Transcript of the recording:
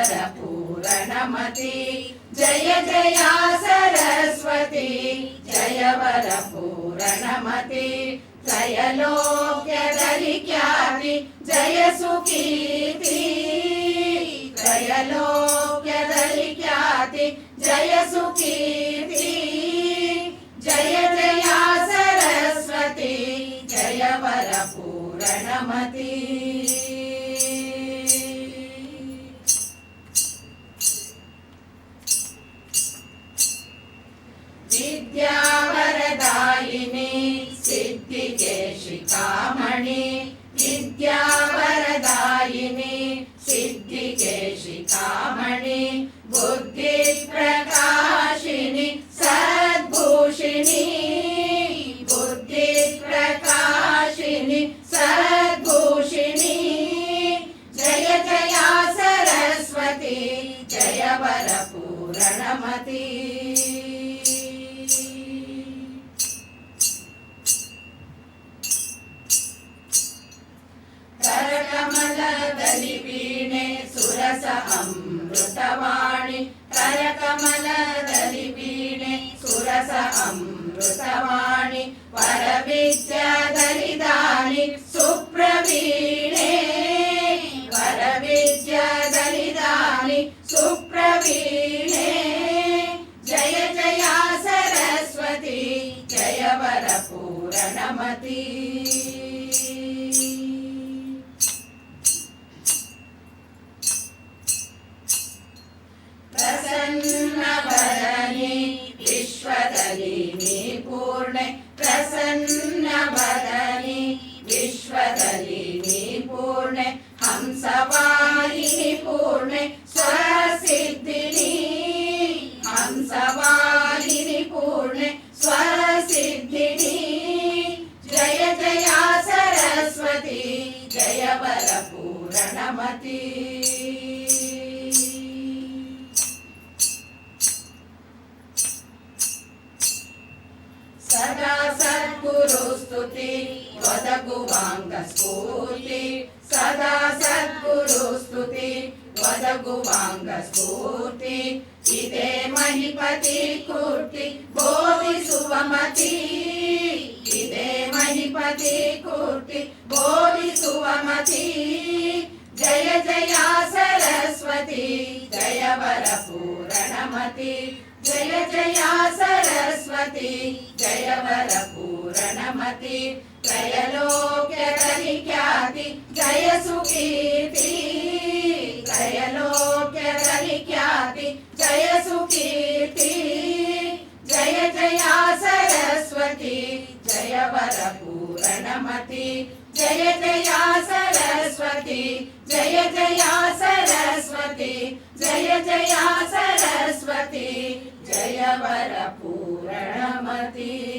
सरस्वती जय वर पूरणमति जय जया सरस्वती जय वर पूरणमति त्रयलोक्यदलि ख्याति जय सुकीर्ति त्रयलोक्यदलि ख्याति जय सुकीर्ति सुरस अमृतवाणि करकमलदलि वीणे सुरस अमृतवाणि वरविद्यादलिदानि सुप्रवीणे। वरविद्यादलिदानि सुप्रवीणे। जय जया सरस्वती जय वरपूरणमती विश्वदलिनी पूर्णे हंसवाहिनि पूर्णे स्वसिद्धिनि हंसवाहिनि पूर्णे स्वसिद्धिनि जय जया सरस्वती जय वरपूरणमती स्तुति वदगुवाङ्ग स्फूर्ति सदा सद्गुरु स्तुति वदगुवाङ्ग स्फूर्ति इदे महिपति कुर्ति बोधि सुवमति इदे महिपति कुर्ति बोधि सुवमति जय जया सरस्वती जय वरपूरणमति जय जया सरस्वती जय वरपूरणमति त्रयलोक्यकलि ख्याति जय सुकीर्ति त्रयलोक्यकलि ख्याति जय सुकीर्ति जय जया सरस्वती जय वरपूरणमति जय जया सरस्वती जय जया सरस्वती जय जया be